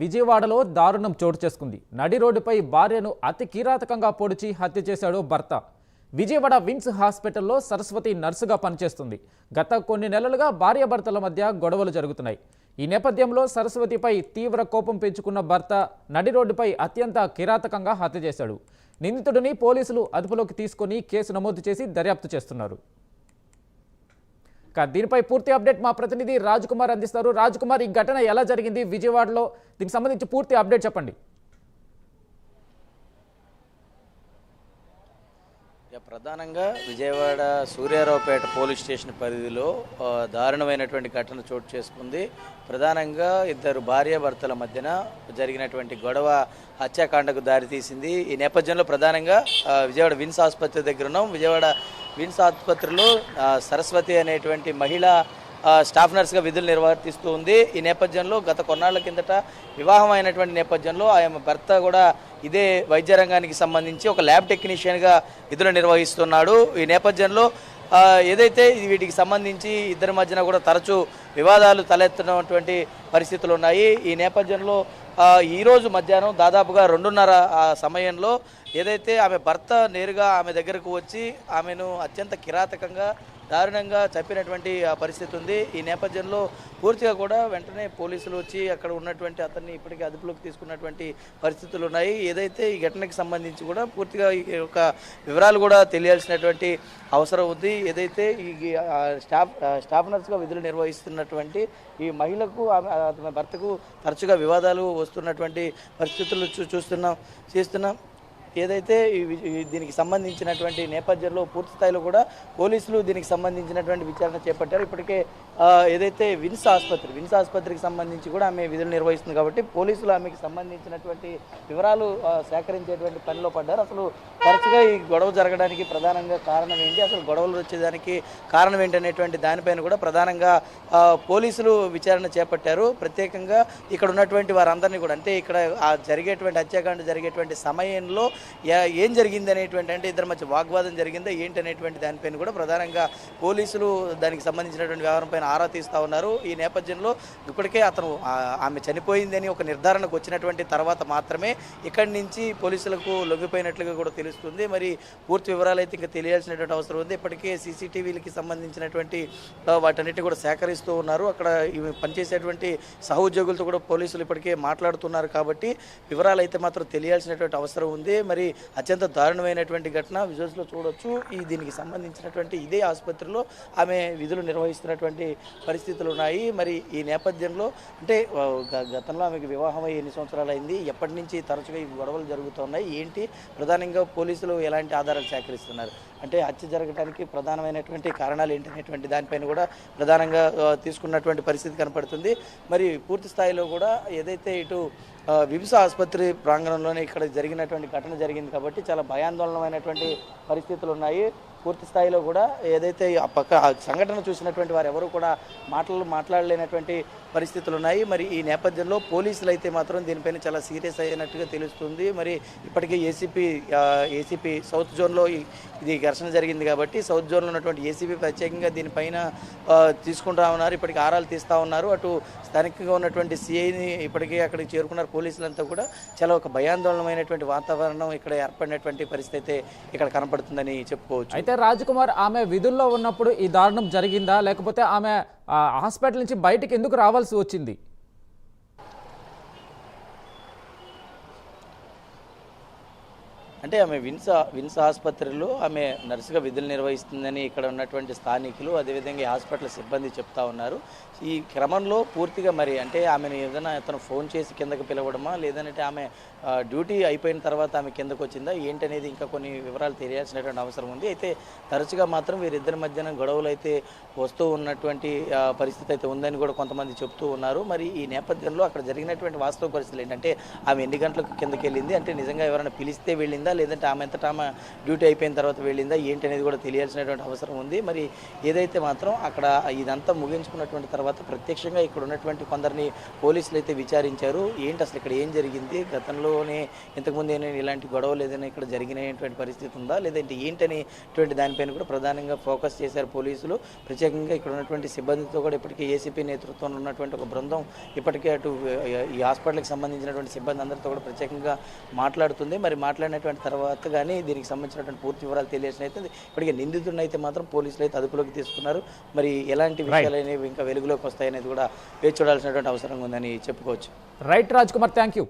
విజయవాడలో దారుణం చోటు చేసుకుంది. నడి రోడ్డుపై భార్యను అతి కిరాతకంగా పొడిచి హత్య చేశాడు భర్త. విజయవాడ విమ్స్ హాస్పిటల్లో సరస్వతి నర్సుగా పనిచేస్తుంది. గత కొన్ని నెలలుగా భార్యాభర్తల మధ్య గొడవలు జరుగుతున్నాయి. ఈ నేపథ్యంలో సరస్వతిపై తీవ్ర కోపం పెంచుకున్న భర్త నడి రోడ్డుపై అత్యంత కిరాతకంగా హత్య చేశాడు. నిందితుడిని పోలీసులు అదుపులోకి తీసుకొని కేసు నమోదు చేసి దర్యాప్తు చేస్తున్నారు. దీనిపై పూర్తి అప్డేట్ మా ప్రతినిధి రాజ్ కుమార్ అందిస్తారు. రాజ్ కుమార్ ఈ ఘటన ఎలా జరిగింది? విజయవాడలో దీనికి సంబంధించి పూర్తి అప్డేట్ చెప్పండి. ప్రధానంగా విజయవాడ సూర్యారావుపేట పోలీస్ స్టేషన్ పరిధిలో దారుణమైనటువంటి ఘటన చోటు చేసుకుంది. ప్రధానంగా ఇద్దరు భార్యాభర్తల మధ్యన జరిగినటువంటి గొడవ హత్యాకాండకు దారితీసింది. ఈ నేపథ్యంలో ప్రధానంగా విజయవాడ విన్స్ ఆసుపత్రి దగ్గర ఉన్నాం. విజయవాడ విన్స్ ఆసుపత్రిలో సరస్వతి అనేటువంటి మహిళ స్టాఫ్ నర్స్గా విధులు నిర్వర్తిస్తూ ఉంది. ఈ నేపథ్యంలో గత కొన్నాళ్ళ కిందట వివాహం అయినటువంటి నేపథ్యంలో ఆయన భర్త కూడా ఇదే వైద్య రంగానికి సంబంధించి ఒక ల్యాబ్ టెక్నీషియన్గా విధులు నిర్వహిస్తున్నాడు. ఈ నేపథ్యంలో ఏదైతే ఇది వీటికి సంబంధించి ఇద్దరి మధ్యన కూడా తరచూ వివాదాలు తలెత్తున్నటువంటి పరిస్థితులు ఉన్నాయి. ఈ నేపథ్యంలో ఈరోజు మధ్యాహ్నం దాదాపుగా రెండున్నర సమయంలో ఏదైతే ఆమె భర్త నేరుగా ఆమె దగ్గరకు వచ్చి ఆమెను అత్యంత కిరాతకంగా దారుణంగా చంపినటువంటి పరిస్థితి ఉంది. ఈ నేపథ్యంలో పూర్తిగా కూడా వెంటనే పోలీసులు వచ్చి అక్కడ ఉన్నటువంటి అతన్ని ఇప్పటికే అదుపులోకి తీసుకున్నటువంటి పరిస్థితులు ఉన్నాయి. ఏదైతే ఈ ఘటనకి సంబంధించి కూడా పూర్తిగా ఈ యొక్క వివరాలు కూడా తెలియాల్సినటువంటి అవసరం ఉంది. ఏదైతే ఈ స్టాఫ్ స్టాఫ్ నర్స్గా విధులు నిర్వహిస్తున్నటువంటి ఈ మహిళకు ఆమె ఆమె భర్తకు తరచుగా వివాదాలు వస్తున్నటువంటి పరిస్థితులు చూ చూస్తున్నాం చేస్తున్నాం. ఏదైతే దీనికి సంబంధించినటువంటి నేపథ్యంలో పూర్తి స్థాయిలో కూడా పోలీసులు దీనికి సంబంధించినటువంటి విచారణ చేపట్టారు. ఇప్పటికే ఏదైతే విన్స్ ఆసుపత్రి విన్స్ ఆసుపత్రికి సంబంధించి కూడా ఆమె విధులు నిర్వహిస్తుంది కాబట్టి పోలీసులు ఆమెకి సంబంధించినటువంటి వివరాలు సేకరించేటువంటి పనిలో పడ్డారు. అసలు తరచుగా ఈ గొడవ జరగడానికి ప్రధానంగా కారణం ఏంటి? అసలు గొడవలు వచ్చేదానికి కారణం ఏంటనేటువంటి దానిపైన కూడా ప్రధానంగా పోలీసులు విచారణ చేపట్టారు. ప్రత్యేకంగా ఇక్కడ ఉన్నటువంటి వారందరినీ కూడా అంటే ఇక్కడ ఆ జరిగేటువంటి హత్యాకాండ జరిగేటువంటి సమయంలో ఏం జరిగింది అనేటువంటి అంటే ఇద్దరి మధ్య వాగ్వాదం జరిగిందా? ఏంటి అనేటువంటి దానిపైన కూడా ప్రధానంగా పోలీసులు దానికి సంబంధించినటువంటి వ్యవహారం పైన ఆరా తీస్తూ ఉన్నారు. ఈ నేపథ్యంలో ఇప్పటికే అతను ఆమె చనిపోయిందని ఒక నిర్ధారణకు వచ్చినటువంటి తర్వాత మాత్రమే ఇక్కడి నుంచి పోలీసులకు లొంగిపోయినట్లుగా కూడా తెలుస్తుంది. మరి పూర్తి వివరాలు అయితే ఇంకా తెలియాల్సినటువంటి అవసరం ఉంది. ఇప్పటికే సీసీటీవీలకి సంబంధించినటువంటి వాటన్నిటి కూడా సేకరిస్తూ ఉన్నారు. అక్కడ ఇవి పనిచేసేటువంటి సహోద్యోగులతో కూడా పోలీసులు ఇప్పటికే మాట్లాడుతున్నారు కాబట్టి వివరాలు అయితే మాత్రం తెలియాల్సినటువంటి అవసరం ఉంది. మరి మరి అత్యంత దారుణమైనటువంటి ఘటన. విజువల్స్లో చూడొచ్చు. ఈ దీనికి సంబంధించినటువంటి ఇదే ఆసుపత్రిలో ఆమె విధులు నిర్వహిస్తున్నటువంటి పరిస్థితులు ఉన్నాయి. మరి ఈ నేపథ్యంలో అంటే గ- గతంలో ఆమెకు వివాహం అయ్యి ఎన్ని సంవత్సరాలు అయింది? ఎప్పటి నుంచి తరచుగా ఈ గొడవలు జరుగుతున్నాయి? ఏంటి? ప్రధానంగా పోలీసులు ఎలాంటి ఆధారాలు సేకరిస్తున్నారు? అంటే హత్య జరగడానికి ప్రధానమైనటువంటి కారణాలు ఏంటనేటువంటి దానిపైన కూడా ప్రధానంగా తీసుకున్నటువంటి పరిస్థితి కనపడుతుంది. మరి పూర్తి స్థాయిలో కూడా ఏదైతే ఇటు ఆ, ఆసుపత్రి ప్రాంగణంలోనే ఇక్కడ జరిగినటువంటి ఘటన జరిగింది కాబట్టి చాలా భయాందోళనమైనటువంటి పరిస్థితులు ఉన్నాయి. పూర్తి స్థాయిలో కూడా ఏదైతే ఆ పక్క సంఘటన చూసినటువంటి వారు ఎవరు కూడా మాటలు మాట్లాడలేనటువంటి పరిస్థితులు ఉన్నాయి. మరి ఈ నేపథ్యంలో పోలీసులు అయితే మాత్రం దీనిపైన చాలా సీరియస్ అయినట్టుగా తెలుస్తుంది. మరి ఇప్పటికే ఏసీపీ ఏసీపీ సౌత్ జోన్లో ఇది ఘర్షణ జరిగింది కాబట్టి సౌత్ జోన్లో ఉన్నటువంటి ఏసీపీ ప్రత్యేకంగా దీనిపైన తీసుకుంటా ఉన్నారు. ఇప్పటికి ఆరాలు తీస్తూ ఉన్నారు. అటు స్థానికంగా ఉన్నటువంటి సిఐని ఇప్పటికే అక్కడికి చేరుకున్నారు పోలీసులంతా కూడా. చాలా ఒక భయాందోళనమైనటువంటి వాతావరణం ఇక్కడ ఏర్పడినటువంటి పరిస్థితి అయితే ఇక్కడ కనపడుతుందని చెప్పుకోవచ్చు. అయితే రాజ్ కుమార్ ఆమె విధుల్లో ఉన్నప్పుడు ఈ దారుణం జరిగిందా? లేకపోతే ఆమె హాస్పిటల్ నుంచి బయటికి ఎందుకు రావాల్సి వచ్చింది? అంటే ఆమె విన్స్ విన్స్ ఆసుపత్రిలో ఆమె నర్సుగా విధులు నిర్వహిస్తుందని ఇక్కడ ఉన్నటువంటి స్థానికులు అదేవిధంగా ఈ హాస్పిటల్ సిబ్బంది చెప్తా ఉన్నారు. ఈ క్రమంలో పూర్తిగా మరి అంటే ఆమెను ఏదైనా అతను ఫోన్ చేసి కిందకు పిలవడమా? లేదంటే ఆమె డ్యూటీ అయిపోయిన తర్వాత ఆమె కిందకు వచ్చిందా? ఏంటనేది ఇంకా కొన్ని వివరాలు తెలియాల్సినటువంటి అవసరం ఉంది. అయితే తరచుగా మాత్రం వీరిద్దరి మధ్యన గొడవలు అయితే వస్తూ ఉన్నటువంటి పరిస్థితి అయితే ఉందని కూడా కొంతమంది చెప్తూ ఉన్నారు. మరి ఈ నేపథ్యంలో అక్కడ జరిగినటువంటి వాస్తవ పరిస్థితులు ఏంటంటే ఆమె ఎన్ని గంటలకు కిందకి వెళ్ళింది అంటే నిజంగా ఎవరైనా పిలిస్తే వెళ్ళిందా? లేదంటే ఆమె ఎంత ఆమె డ్యూటీ అయిపోయిన తర్వాత వెళ్ళిందా ఏంటి అనేది కూడా తెలియాల్సినటువంటి అవసరం ఉంది. మరి ఏదైతే మాత్రం అక్కడ ఇదంతా ముగించుకున్నటువంటి తర్వాత ప్రత్యక్షంగా ఇక్కడ ఉన్నటువంటి కొందరిని పోలీసులు అయితే విచారించారు. ఏంటి అసలు ఇక్కడ ఏం జరిగింది? గతంలోనే ఇంతకుముందు ఏమైనా ఇలాంటి గొడవలు ఏదైనా ఇక్కడ జరిగినటువంటి పరిస్థితి ఉందా? లేదంటే ఏంటనేటువంటి దానిపైన కూడా ప్రధానంగా ఫోకస్ చేశారు పోలీసులు. ప్రత్యేకంగా ఇక్కడ ఉన్నటువంటి సిబ్బందితో కూడా ఇప్పటికే ఏసీపీ నేతృత్వంలో ఉన్నటువంటి ఒక బృందం ఇప్పటికే అటు ఈ హాస్పిటల్కి సంబంధించినటువంటి సిబ్బంది అందరితో కూడా ప్రత్యేకంగా మాట్లాడుతుంది. మరి మాట్లాడినటువంటి తర్వాత కానీ దీనికి సంబంధించినటువంటి పూర్తి వివరాలు తెలియాల్సిన అయితే ఇప్పటికే నిందితుడిని అయితే మాత్రం పోలీసులు అయితే అదుపులోకి తీసుకున్నారు. మరి ఎలాంటి విషయాలు అనేవి ఇంకా వెలుగులోకి వస్తాయనేది కూడా వేచి చూడాల్సినటువంటి అవసరం ఉందని చెప్పుకోవచ్చు. Right Raj Kumar thank you